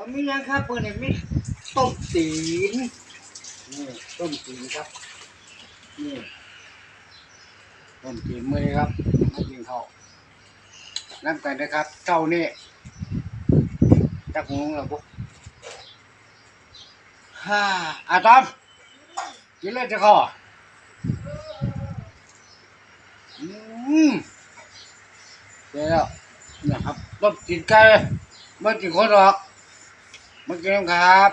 ผมมียังครับปืนนี่มีต้มตีนนี่ต้มตีนครับนี่ต้มตีนมือครับมากินข้าวน้ำกันนะครับเจ้านี่จักงงแล้วปุ๊ฮ่าอาตอมกินเลยจะขออืมเดี๋ยวแล้วนะครับต้มตีนไก่ไม่กินคนหรอก ไม่กินน้ำครับ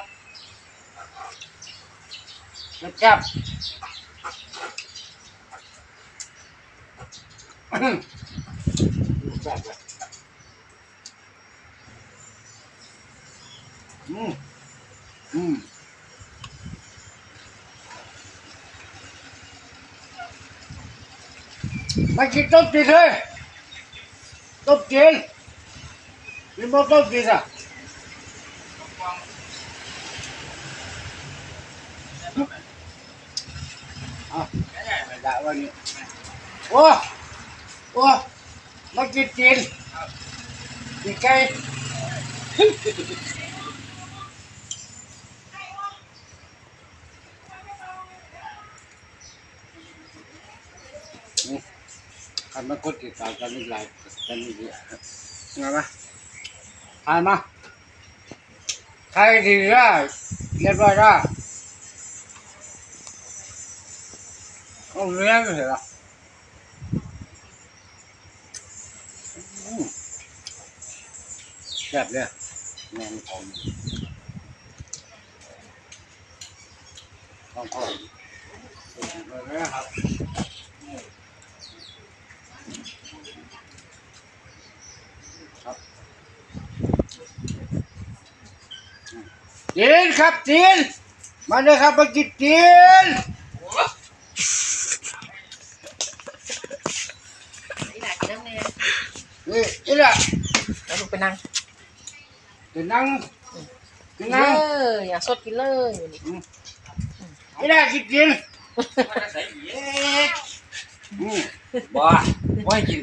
จับจับจับเลยอืมอืมไม่กินต้มจีนเลยต้มจีนกินบ่ต้มจีนอะ เอาไม่ได้วันนี้โอ้โอ้มากินจีนกินไใครดีได้เรียบร้อยได้โอ้เลี้ยงเสร็จแล้วอืมแซ่บเลยแมงผมต้องขอเลยนะครับครับ จีนครับจีนมาเลยครับมากินจีนนี่หนากินน้ำแน่นี่นี่แหละแล้วลูกไปนั่งจะนั่งจะกินนั่งเลยอย่าสดกินเลยอยู่นี่นี่แหละกินจีนอืมบ่บ่ให้กิน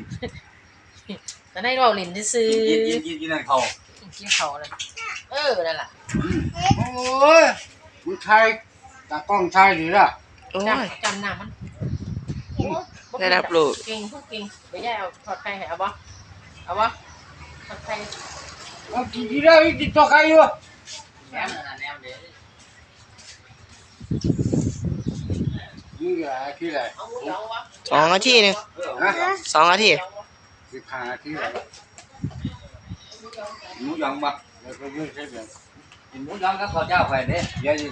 แต่ในเราเล่นซื้อกินกินกินกินนั่นเขากินเขาเลย เออ นั่นแหละโอ้ยมึงไทยตากล้องไทยดีละโอ้จยำจำหน้ามันได้รับรู้ เก่งพูดเก่งไปย่าเอาถอดไข่ให้เอาบ่เอาบ่ถอดไข่เอากินดีแล้วกินตัวใครอยู่แหนมนั่นแหนมเด้มึงอย่าคิดอะไรเอาหมูยองวะสองนาทีหนึงเออฮะสองนาที สิบห้านาทีแล้วหมูยองบ่ แล้วก็ยืดเส้นเลยกินหมูยองกับข้าวเจ้าไปเด้เดี๋ยวนี้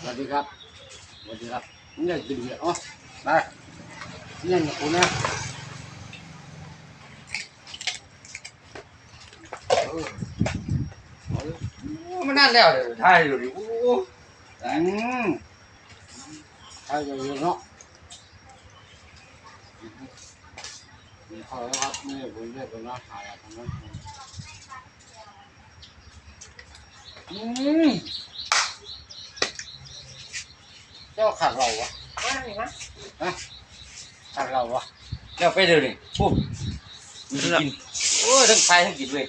สวัสดีครับสวัสดีครับมึงอยากกินเหรออ๋อได้เนี่ยนะคุณนะเออโอ้มันนั่นแล้วเด้อถ่ายอยู่ดิโอ้อืมใช่เลยเนาะขอแล้วครับนี่ผมเรียกเป็นร้านขายอะไรทั้งนั้น อืมเจ้าขัดเราวะว่าไงวะขัดเราวะเจ้าไปเด้อนี่ปุ๊บกินโอ้ยทั้งถ่ายทั้งกินเว้ย